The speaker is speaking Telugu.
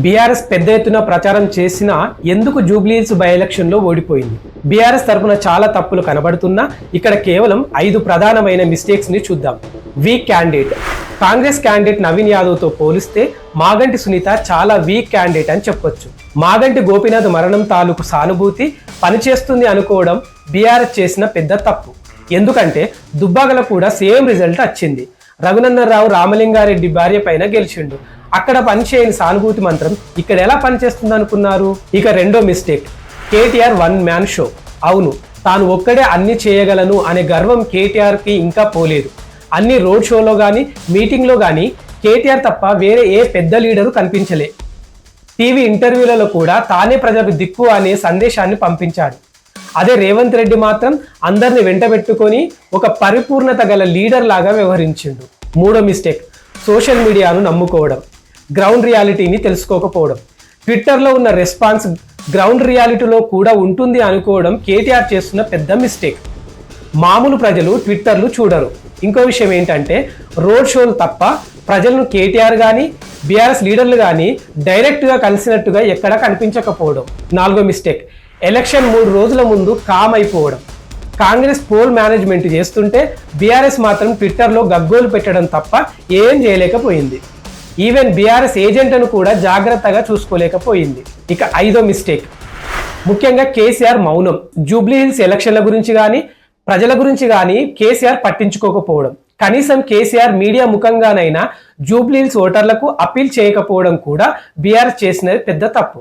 బీఆర్ఎస్ పెద్ద ఎత్తున ప్రచారం చేసినా ఎందుకు జూబ్లీహిల్స్ బై ఎలక్షన్లో ఓడిపోయింది? బీఆర్ఎస్ తరపున చాలా తప్పులు కనబడుతున్నా ఇక్కడ కేవలం ఐదు ప్రధానమైన మిస్టేక్స్ని చూద్దాం. Weak candidate. Congress candidate Naveen యాదవ్తో పోలిస్తే మాగంటి సునీత చాలా వీక్ క్యాండిడేట్ అని చెప్పొచ్చు. మాగంటి గోపీనాథ్ మరణం తాలూకు సానుభూతి పనిచేస్తుంది అనుకోవడం బీఆర్ఎస్ చేసిన పెద్ద తప్పు. ఎందుకంటే దుబ్బాగల కూడా సేమ్ రిజల్ట్ వచ్చింది. రఘునందనరావు రామలింగారెడ్డి భార్య పైన గెలిచిండు. అక్కడ పనిచేయని సానుభూతి మంత్రం ఇక్కడ ఎలా పనిచేస్తుంది అనుకున్నారు ఇక రెండో mistake. KTR one man show. అవును తాను ఒక్కడే అన్ని చేయగలను అనే గర్వం కేటీఆర్కి ఇంకా పోలేదు. అన్ని రోడ్ షోలో కానీ మీటింగ్లో కానీ కేటీఆర్ తప్ప వేరే ఏ పెద్ద లీడరు కనిపించలే. టీవీ ఇంటర్వ్యూలలో కూడా తానే ప్రజలకు దిక్కు అనే సందేశాన్ని పంపించాడు. అదే రేవంత్ రెడ్డి మాత్రం అందరిని వెంటబెట్టుకొని ఒక పరిపూర్ణత గల లీడర్ లాగా వ్యవహరించిండు. మూడో మిస్టేక్. సోషల్ మీడియాను నమ్ముకోవడం. గ్రౌండ్ రియాలిటీని తెలుసుకోకపోవడం. ట్విట్టర్లో ఉన్న రెస్పాన్స్ గ్రౌండ్ రియాలిటీలో కూడా ఉంటుంది అనుకోవడం కేటీఆర్ చేస్తున్న పెద్ద మిస్టేక్ మామూలు ప్రజలు ట్విట్టర్లు చూడరు. ఇంకో విషయం ఏంటంటే రోడ్ షోలు తప్ప ప్రజలను కేటీఆర్ కానీ బీఆర్ఎస్ లీడర్లు కానీ డైరెక్ట్గా కలిసినట్టుగా ఎక్కడా కనిపించకపోవడం. నాలుగో మిస్టేక్ ఎలక్షన్ మూడు రోజుల ముందు కామ్ అయిపోవడం. కాంగ్రెస్ పోల్ మేనేజ్మెంట్ చేస్తుంటే బీఆర్ఎస్ మాత్రం ట్విట్టర్లో గగ్గోలు పెట్టడం తప్ప ఏం చేయలేకపోయింది. ఈవెన్ బీఆర్ఎస్ ఏజెంట్ను కూడా జాగ్రత్తగా చూసుకోలేకపోయింది. ఇక ఐదో మిస్టేక్ ముఖ్యంగా కేసీఆర్ మౌనం. జూబ్లీహిల్స్ ఎలక్షన్ల గురించి కానీ ప్రజల గురించి కానీ కేసీఆర్ పట్టించుకోకపోవడం. కనీసం కేసీఆర్ మీడియా ముఖంగానైనా జూబ్లీహిల్స్ ఓటర్లకు అప్పీల్ చేయకపోవడం కూడా బీఆర్ఎస్ చేసినది పెద్ద తప్పు.